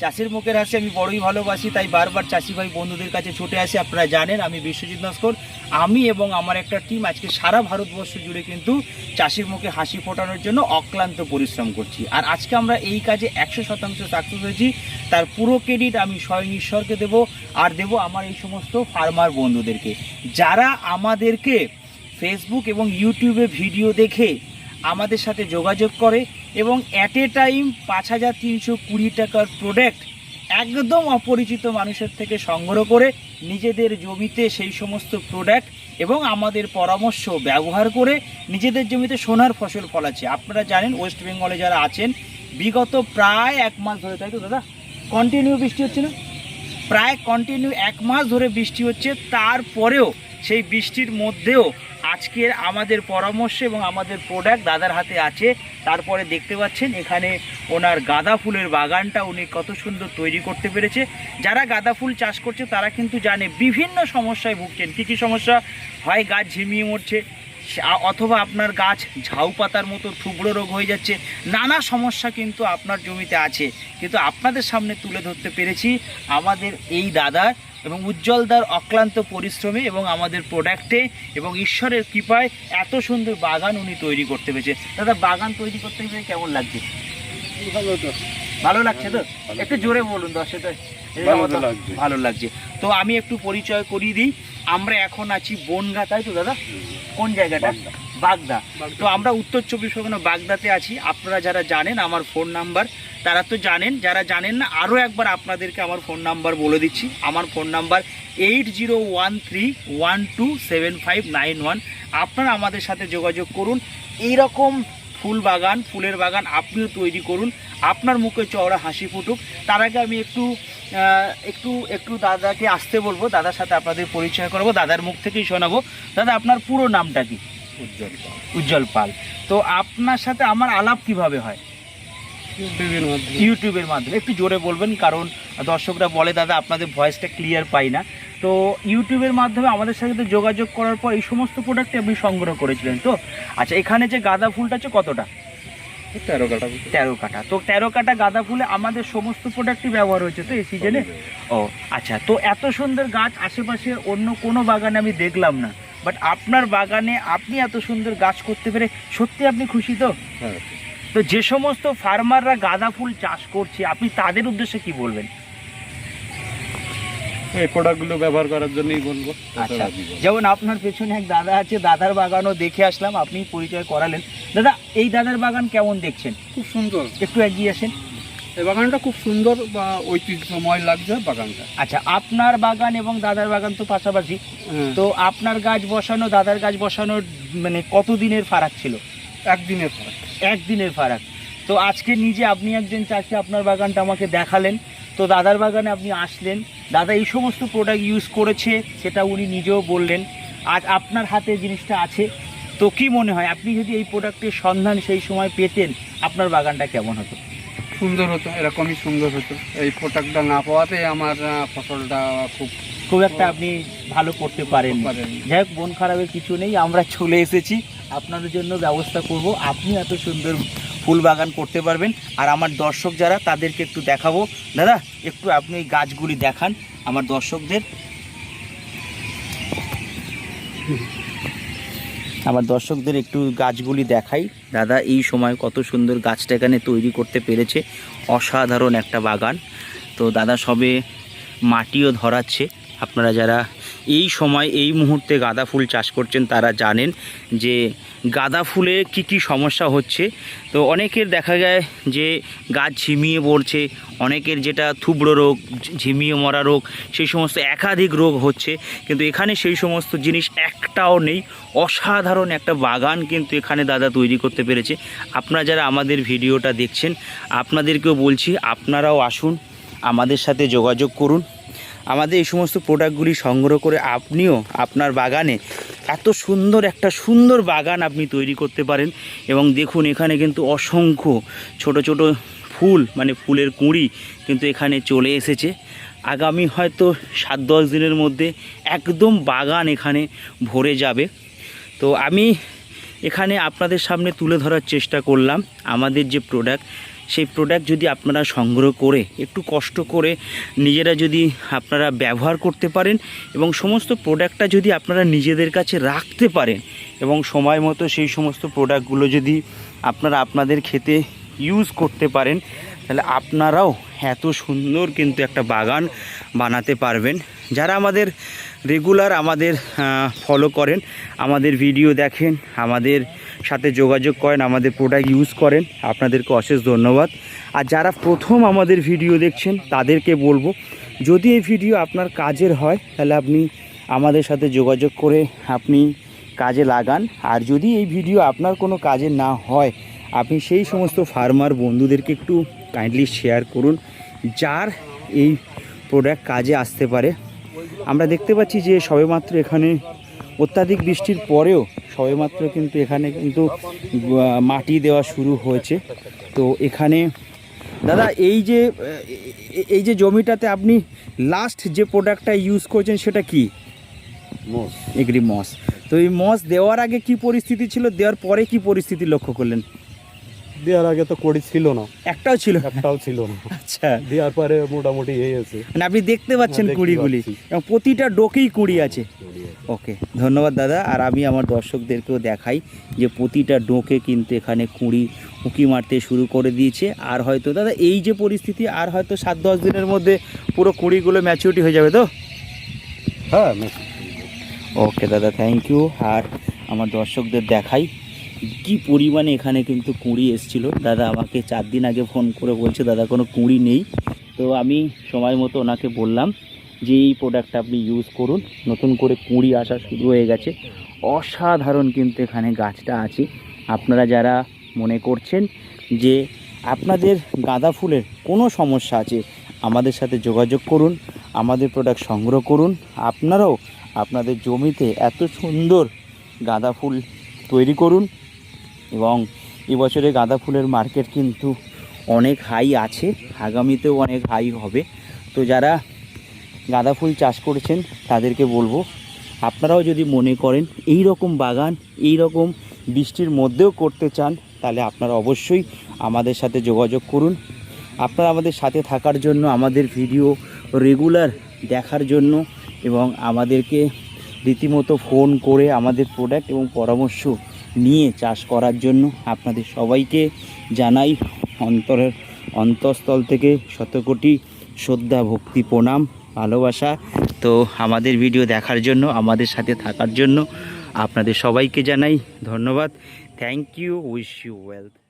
চাষির মুখের হাসি, আমি বড়ই ভালোবাসি, তাই বারবার চাষি ভাই বন্ধুদের কাছে ছুটে আসি, আপনারা জানেন, আমি বিশ্বজিৎ নস্কর। আমি এবং আমার একটা টিম আজকে সারা ভারতবর্ষ জুড়ে কিন্তু চাষির মুখে হাসি ফোটানোর জন্য অক্লান্ত পরিশ্রম করছি। আর আজকে আমরা এই কাজে একশো শতাংশ সাকসেস হয়েছি, তার পুরো ক্রেডিট আমি স্বয়ং ঈশ্বরকে দেব, আর দেব আমার এই সমস্ত ফার্মার বন্ধুদেরকে। যারা আমাদেরকে ফেসবুক এবং ইউটিউবে ভিডিও দেখে আমাদের সাথে যোগাযোগ করে এবং অ্যাট এ টাইম পাঁচ হাজার তিনশো কুড়ি টাকার প্রোডাক্ট একদম অপরিচিত মানুষের থেকে সংগ্রহ করে নিজেদের জমিতে সেই সমস্ত প্রোডাক্ট এবং আমাদের পরামর্শ ব্যবহার করে নিজেদের জমিতে সোনার ফসল ফলাচ্ছে। আপনারা জানেন ওয়েস্ট বেঙ্গলে যারা আছেন, বিগত প্রায় এক মাস ধরে, তাই তো দাদা? কন্টিনিউ বৃষ্টি হচ্ছে না? প্রায় কন্টিনিউ এক মাস ধরে বৃষ্টি হচ্ছে, তারপরেও সেই বৃষ্টির মধ্যেও আজকের আমাদের পরামর্শ এবং আমাদের প্রোডাক্ট দাদার হাতে আছে। তারপরে দেখতে পাচ্ছেন এখানে ওনার গাঁদা ফুলের বাগানটা উনি কত সুন্দর তৈরি করতে পেরেছে। যারা গাঁদা ফুল চাষ করছে তারা কিন্তু জানে বিভিন্ন সমস্যায় ভুগছেন। কী কী সমস্যা? হয় গাছ ঝিমিয়ে মরছে অথবা আপনার গাছ ঝাউ পাতার মতো থুবড়ো রোগ হয়ে যাচ্ছে। নানা সমস্যা কিন্তু আপনার জমিতে আছে। কিন্তু আপনাদের সামনে তুলে ধরতে পেরেছি আমাদের এই দাদার এবং উজ্জ্বল উজ্জ্বলদার অক্লান্ত পরিশ্রমে এবং আমাদের প্রোডাক্টে এবং ঈশ্বরের কৃপায় এত সুন্দর বাগান উনি তৈরি করতে পেরেছে। দাদা বাগান তৈরি করতে পেরে কেমন লাগছে? ভালো তো। ভালো লাগছে তো? একটু জোরে বলুন দর্শকদের ভালো লাগছে। ভালো লাগছে। তো আমি একটু পরিচয় করিয়ে দিই। আমরা এখন আছি বনগা তাই তো দাদা? কোন জায়গাটা? বাগদা। তো আমরা উত্তর চব্বিশ পরগনা বাগদাতে আছি। আপনারা যারা জানেন আমার ফোন নাম্বার তারা তো জানেন যারা জানেন না আরও একবার আপনাদেরকে আমার ফোন নাম্বার বলে দিচ্ছি। আমার phone number eight zero one three one two seven five nine one আপনারা আমাদের সাথে যোগাযোগ করুন। এইরকম ফুল বাগান ফুলের বাগান আপনিও তৈরি করুন। আপনার মুখে চওড়া হাসি ফুটুক। তার আগে আমি একটু একটু একটু দাদাকে আসতে বলব। দাদার সাথে আপনাদের পরিচয় করব। দাদার মুখ থেকেই শোনাবো। দাদা আপনার পুরো নামটা কি? উজ্জ্বল পাল। উজ্জ্বল পাল। তো আপনার সাথে আমার আলাপ কীভাবে হয়? ইউটিউবের মাধ্যমে। একটু জোরে বলবেন কারণ দর্শকরা বলে দাদা আপনাদের ভয়েসটা ক্লিয়ার পাই না। তো ইউটিউবের মাধ্যমে আমাদের সাথে যোগাযোগ করার পর এই সমস্ত প্রোডাক্ট আপনি সংগ্রহ করেছিলেন। তো আচ্ছা এখানে যে গাঁদা ফুলটা আছে কতটা? তেরো কাটা তেরো কাটা তো তেরো কাটা গাঁদা ফুলে আমাদের সমস্ত প্রোডাক্টই ব্যবহার হয়েছে তো এই সিজনে ও আচ্ছা তো এত সুন্দর গাছ আশেপাশে অন্য কোনো বাগানে আমি দেখলাম না। বাট আপনার বাগানে আপনি এত সুন্দর গাছ করতে পেরে সত্যি আপনি খুশি তো? হ্যাঁ তো যে সমস্ত ফার্মাররা গাঁদা ফুল চাষ করছে আপনি তাদের উদ্দেশ্যে কি বলবেন? এই প্রোডাক্টগুলো ব্যবহার করার জন্যই বলব। আচ্ছা? যেমন আপনার পেছনে এক দাদা আছে দাদার বাগানও দেখে আসলাম আপনি পরিচয় করালেন। দাদা এই দাদার বাগান কেমন দেখছেন? খুব সুন্দর। একটু এগিয়ে আসেন। এই বাগানটা খুব সুন্দর বা ঐতিহ্যময় লাগছে বাগানটা। আচ্ছা আপনার বাগান এবং দাদার বাগান তো পাশাপাশি। হ্যাঁ, তো আপনার গাছ বসানো দাদার গাছ বসানোর মানে কতদিনের ফারাক ছিল? একদিনের ফারাক। একদিনের ফারাক। তো আজকে নিজে আপনি একজন চাষি আপনার বাগানটা আমাকে দেখালেন। তো দাদার বাগানে আপনি আসলেন। দাদা এই সমস্ত প্রোডাক্ট ইউজ করেছে সেটা উনি নিজেও বললেন। আজ আপনার হাতে জিনিসটা আছে। তো কি মনে হয় আপনি যদি এই প্রোডাক্টের সন্ধান সেই সময় পেতেন আপনার বাগানটা কেমন হতো? সুন্দর হতো এরকমই সুন্দর হতো। এই প্রোডাক্টটা না পাওয়াতে আমার ফসলটা খুব খুব একটা আপনি ভালো করতে পারেন। যাই হোক মন খারাপের কিছু নেই আমরা চলে এসেছি। আপনাদের জন্য ব্যবস্থা করব। আপনি এত সুন্দর ফুল বাগান করতে পারবেন। আর আমার দর্শক যারা, তাদেরকে একটু দেখাবো। দাদা, একটু আপনি এই গাছগুলি দেখান আমার দর্শকদের। আমার দর্শকদের একটু গাছগুলি দেখাই। দাদা, এই সময় কত সুন্দর গাছটা এখানে তৈরি করতে পেরেছে। অসাধারণ একটা বাগান। তো দাদা, সবে মাটিও ধরাচ্ছে। আপনারা যারা এই সময়, এই মুহূর্তে গাঁদা ফুল চাষ করছেন তারা জানেন যে গাঁদা ফুলে কি কি সমস্যা হচ্ছে। তো অনেকের দেখা যায় যে গাছ ঝিমিয়ে পড়ছে, অনেকের যেটা থুবড়ো রোগ, ঝিমিয়ে মরা রোগ, সেই সমস্ত একাধিক রোগ হচ্ছে। কিন্তু এখানে সেই সমস্ত জিনিস একটাও নেই, অসাধারণ একটা বাগান কিন্তু এখানে দাদা তৈরি করতে পেরেছে। আপনারা যারা আমাদের ভিডিওটা দেখছেন, আপনাদেরকেও বলছি, আপনারাও আসুন, আমাদের সাথে যোগাযোগ করুন। আমাদের এই সমস্ত প্রোডাক্টগুলি সংগ্রহ করে আপনিও আপনার বাগানে এত সুন্দর একটা সুন্দর বাগান আপনি তৈরি করতে পারেন এবং দেখুন এখানে কিন্তু অসংখ্য ছোট ছোট ফুল মানে ফুলের কুঁড়ি কিন্তু এখানে চলে এসেছে। আগামী হয়তো সাত দশ দিনের মধ্যে একদম বাগান এখানে ভরে যাবে। তো আমি এখানে আপনাদের সামনে তুলে ধরার চেষ্টা করলাম আমাদের যে প্রোডাক্ট সেই প্রোডাক্ট যদি আপনারা সংগ্রহ করে, একটু কষ্ট করে নিজেরা যদি আপনারা ব্যবহার করতে পারেন এবং সমস্ত প্রোডাক্টটা যদি আপনারা নিজেদের কাছে রাখতে পারেন এবং সময় মতো সেই সমস্ত প্রোডাক্টগুলো যদি আপনারা আপনাদের খেতে ইউজ করতে পারেন, তাহলে আপনারাও এত সুন্দর কিন্তু একটা বাগান বানাতে পারবেন। যারা আমাদের রেগুলার আমাদের ফলো করেন, আমাদের ভিডিও দেখেন, আমাদের সাথে যোগাযোগ করেন, আমাদের প্রোডাক্ট ইউজ করেন, আপনাদেরকে অশেষ ধন্যবাদ। আর যারা প্রথম আমাদের ভিডিও দেখছেন, তাদেরকে বলব, যদি এই ভিডিও আপনার কাজের হয়, তাহলে আপনি আমাদের সাথে যোগাযোগ করে আপনি কাজে লাগান। আর যদি এই ভিডিও আপনার কোনো কাজে না হয় আপনি সেই সমস্ত ফার্মার বন্ধুদেরকে একটু কাইন্ডলি শেয়ার করুন যার এই প্রোডাক্ট কাজে আসতে পারে। আমরা দেখতে পাচ্ছি যে সবেমাত্র এখানে অত্যাধিক বৃষ্টির পরেও সবেমাত্র কিন্তু এখানে কিন্তু মাটি দেওয়া শুরু হয়েছে। তো এখানে দাদা এই যে এই যে জমিটাতে আপনি লাস্ট যে প্রোডাক্টটা ইউজ করছেন সেটা কি? এগ্রি মস। তো এই মস দেওয়ার আগে কি পরিস্থিতি ছিল? দেওয়ার পরে কি পরিস্থিতি লক্ষ্য করলেন? দেওয়ার আগে তো কড়ি ছিল না। একটাও ছিল একটাও ছিল না। আচ্ছা। দেওয়ার পরে মোটামুটি এই আছে। মানে আপনি দেখতে পাচ্ছেন হ্যাঁ, কুড়িগুলি। এবং প্রতিটা ডোকেই কুড়ি আছে। ওকে ধন্যবাদ দাদা। আর আমি আমার দর্শকদেরকেও দেখাই যে প্রতিটা ডোকে কিন্তু এখানে কুড়ি উঁকি মারতে শুরু করে দিয়েছে। আর হয়তো দাদা এই যে পরিস্থিতি আর হয়তো সাত দশ দিনের মধ্যে পুরো কুড়িগুলো ম্যাচিউরিটি হয়ে যাবে তো? হ্যাঁ ওকে দাদা থ্যাংক ইউ আর আমার দর্শকদের দেখাই কি পরিমাণে এখানে কিন্তু কুঁড়ি এসছিল? দাদা আমাকে চার দিন আগে ফোন করে বলছে, দাদা, কোনো কুঁড়ি নেই। তো আমি সময় মতো ওনাকে বললাম যে, এই প্রোডাক্টটা আপনি ইউজ করুন। নতুন করে কুঁড়ি আসা শুরু হয়ে গেছে। অসাধারণ কিন্তু এখানে গাছটা আছে। আপনারা যারা মনে করছেন যে, আপনাদের গাঁদা ফুলের কোনো সমস্যা আছে, আমাদের সাথে যোগাযোগ করুন, আমাদের প্রোডাক্ট সংগ্রহ করুন। আপনারাও আপনাদের জমিতে এত সুন্দর গাঁদা ফুল তৈরি করুন। এবং এবছরে গাঁদা ফুলের মার্কেট কিন্তু অনেক হাই আছে। আগামীতেও অনেক হাই হবে। তো যারা গাঁদা ফুল চাষ করেছেন, তাদেরকে বলব, আপনারাও যদি মনে করেন এই রকম বাগান, এই রকম বৃষ্টির মধ্যেও করতে চান, তাহলে আপনারা অবশ্যই আমাদের সাথে যোগাযোগ করুন। আপনারা আমাদের সাথে থাকার জন্য, আমাদের ভিডিও রেগুলার দেখার জন্য এবং আমাদেরকে রীতিমতো ফোন করে আমাদের প্রোডাক্ট এবং পরামর্শ নিয়ে চাষ করার জন্য আপনাদের সবাইকে জানাই অন্তরের অন্তঃস্থল থেকে শতকোটি শ্রদ্ধা, ভক্তি, প্রণাম, ভালোবাসা। তো আমাদের ভিডিও দেখার জন্য, আমাদের সাথে থাকার জন্য আপনাদের সবাইকে জানাই ধন্যবাদ। Thank you wish you wealth